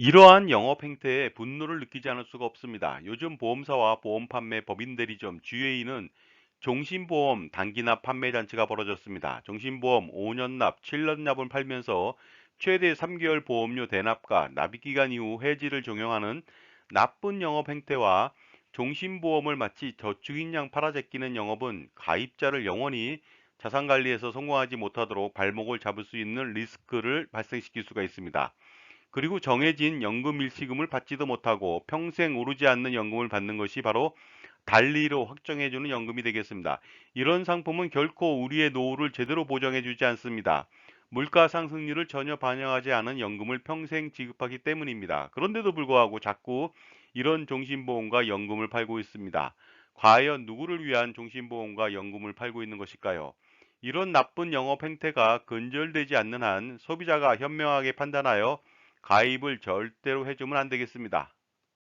이러한 영업 행태에 분노를 느끼지 않을 수가 없습니다. 요즘 보험사와 보험 판매 법인 대리점 GA는 종신보험 단기납 판매 잔치가 벌어졌습니다. 종신보험 5년 납, 7년 납을 팔면서 최대 3개월 보험료 대납과 납입기간 이후 해지를 종용하는 나쁜 영업 행태와 종신보험을 마치 저축인 양 팔아제끼는 영업은 가입자를 영원히 자산관리에서 성공하지 못하도록 발목을 잡을 수 있는 리스크를 발생시킬 수가 있습니다. 그리고 정해진 연금 일시금을 받지도 못하고 평생 오르지 않는 연금을 받는 것이 바로 달리로 확정해주는 연금이 되겠습니다. 이런 상품은 결코 우리의 노후를 제대로 보장해주지 않습니다. 물가 상승률을 전혀 반영하지 않은 연금을 평생 지급하기 때문입니다. 그런데도 불구하고 자꾸 이런 종신보험과 연금을 팔고 있습니다. 과연 누구를 위한 종신보험과 연금을 팔고 있는 것일까요? 이런 나쁜 영업 행태가 근절되지 않는 한 소비자가 현명하게 판단하여 가입을 절대로 해주면 안 되겠습니다.